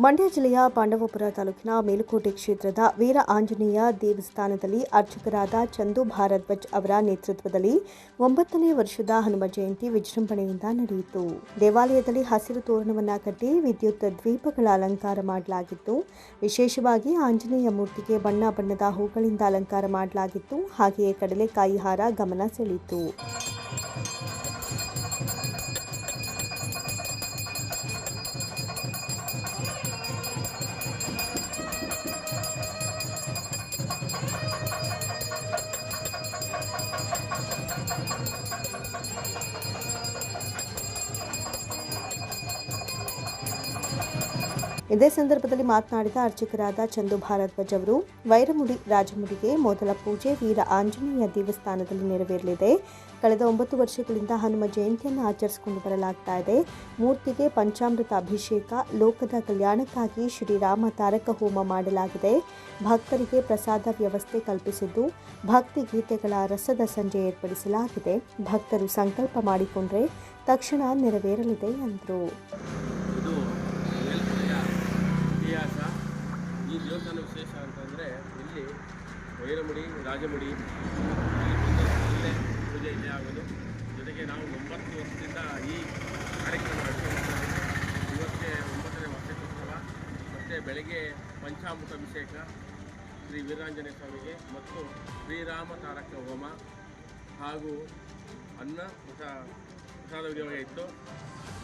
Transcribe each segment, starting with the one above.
ಮಂಡ್ಯ ಜಿಲ್ಲೆಯ ಪಾಂಡವಪುರ ತಾಲೂಕಿನ ಮೇಲುಕೋಟೆ ಕ್ಷೇತ್ರದ ವೀರ ಆಂಜನೇಯ ದೇವಸ್ಥಾನದಲ್ಲಿ ಅರ್ಚಕರಾದ ಚಂದು ಭಾರದ್ವಾಜ್ ಅವರ ನೇತೃತ್ವದಲ್ಲಿ ಒಂಬತ್ತನೇ ವರ್ಷದ ಹನುಮ ಜಯಂತಿ ವಿಜೃಂಭಣೆಯಿಂದ ನಡೆಯಿತು. ದೇವಾಲಯದಲ್ಲಿ ಹಸಿರು ತೋರಣವನ್ನು ಕಟ್ಟಿ ವಿದ್ಯುತ್ ದ್ವೀಪಗಳ ಅಲಂಕಾರ ಮಾಡಲಾಗಿತ್ತು. ವಿಶೇಷವಾಗಿ ಆಂಜನೇಯ ಮೂರ್ತಿಗೆ ಬಣ್ಣ ಬಣ್ಣದ ಹೂಗಳಿಂದ ಅಲಂಕಾರ ಮಾಡಲಾಗಿತ್ತು. ಹಾಗೆಯೇ ಕಡಲೆಕಾಯಿ ಹಾರ ಗಮನ ಸೆಳೆಯಿತು. ಇದೇ ಸಂದರ್ಭದಲ್ಲಿ ಮಾತನಾಡಿದ ಅರ್ಚಕರಾದ ಚಂದು ಭಾರದ್ವಾಜ್ ಅವರು, ವೈರಮುಡಿ ರಾಜಮುಡಿಗೆ ಮೊದಲ ಪೂಜೆ ವೀರ ಆಂಜನೇಯ ದೇವಸ್ಥಾನದಲ್ಲಿ ನೆರವೇರಲಿದೆ. ಕಳೆದ ಒಂಬತ್ತು ವರ್ಷಗಳಿಂದ ಹನುಮ ಜಯಂತಿಯನ್ನು ಆಚರಿಸಿಕೊಂಡು ಬರಲಾಗ್ತಾ ಇದೆ. ಮೂರ್ತಿಗೆ ಪಂಚಾಮೃತ ಅಭಿಷೇಕ, ಲೋಕದ ಕಲ್ಯಾಣಕ್ಕಾಗಿ ಶ್ರೀರಾಮ ತಾರಕ ಹೋಮ ಮಾಡಲಾಗಿದೆ. ಭಕ್ತರಿಗೆ ಪ್ರಸಾದ ವ್ಯವಸ್ಥೆ ಕಲ್ಪಿಸಿದ್ದು, ಭಕ್ತಿ ಗೀತೆಗಳ ರಸದ ಸಂಜೆ ಏರ್ಪಡಿಸಲಾಗಿದೆ. ಭಕ್ತರು ಸಂಕಲ್ಪ ಮಾಡಿಕೊಂಡ್ರೆ ತಕ್ಷಣ ನೆರವೇರಲಿದೆ ಎಂದರು. ಇತಿಹಾಸ, ಈ ದೇವಸ್ಥಾನ ವಿಶೇಷ ಅಂತಂದರೆ ಇಲ್ಲಿ ವೈರಮುಡಿ, ರಾಜಮುಡಿ, ಇಲ್ಲಿ ಪೂಜೆ ಇಲ್ಲೇ ಆಗೋದು. ಜೊತೆಗೆ ನಾವು ಒಂಬತ್ತು ವರ್ಷದಿಂದ ಈ ಕಾರ್ಯಕ್ರಮ ಇವತ್ತೇ ಒಂಬತ್ತನೇ ವರ್ಷೋತ್ಸವ ಮತ್ತು ಬೆಳಗ್ಗೆ ಪಂಚಾಮೃತ ಅಭಿಷೇಕ, ಶ್ರೀ ವೀರಾಂಜನೇಯ ಸ್ವಾಮಿಗೆ, ಮತ್ತು ಶ್ರೀರಾಮ ತಾರಕ ಹೋಮ ಹಾಗೂ ಅನ್ನ ಹೊಸ ಪ್ರಸಾದ ವಿನಿಯೋಗ ಇತ್ತು.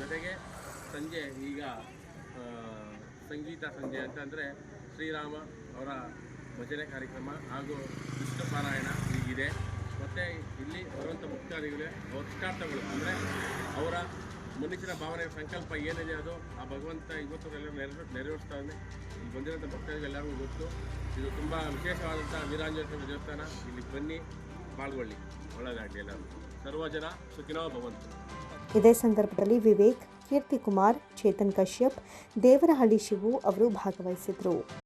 ಜೊತೆಗೆ ಸಂಜೆ ಈಗ ಸಂಗೀತ ಸಂಜೆ ಅಂತಂದರೆ ಶ್ರೀರಾಮ ಅವರ ಭಜನೆ ಕಾರ್ಯಕ್ರಮ ಹಾಗೂ ವಿಷ್ಣು ಪಾರಾಯಣ ಹೀಗಿದೆ. ಮತ್ತು ಇಲ್ಲಿ ಬರುವಂಥ ಮುಖ್ಯಾಧಿಗಳೇ ಅವ್ರ ಇಷ್ಟಾರ್ಥಗಳು ಅಂದರೆ ಅವರ ಮನುಷ್ಯನ ಭಾವನೆ, ಸಂಕಲ್ಪ ಏನಿದೆ ಅದು ಆ ಭಗವಂತ ಇವತ್ತು ಎಲ್ಲ ನೆರವೇ, ನೆರವೇರಿಸ್ತಾನೆ. ಇಲ್ಲಿ ಬಂದಿರೋಂಥ ಭಕ್ತಾದಿಗಳೆಲ್ಲರಿಗೂ ಗೊತ್ತು. ಇದು ತುಂಬ ವಿಶೇಷವಾದಂಥ ವೀರಾಂಜನೇಶ್ವರ ದೇವಸ್ಥಾನ. ಇಲ್ಲಿ ಬನ್ನಿ, ಪಾಲ್ಗೊಳ್ಳಿ. ಒಳ್ಳೆಯದಾಗಲಿ ಎಲ್ಲರೂ. ಸರ್ವಜನ ಸುಖಿನೋ ಭವಂತು. ಇದೇ ಸಂದರ್ಭದಲ್ಲಿ ವಿವೇಕ್ ಕೀರ್ತಿಕುಮಾರ್ ಚೇತನ್ ಕಶ್ಯಪ್ ದೇವರಹಳ್ಳಿ ಶಿವು ಅವರು ಭಾಗವಹಿಸಿದ್ರು.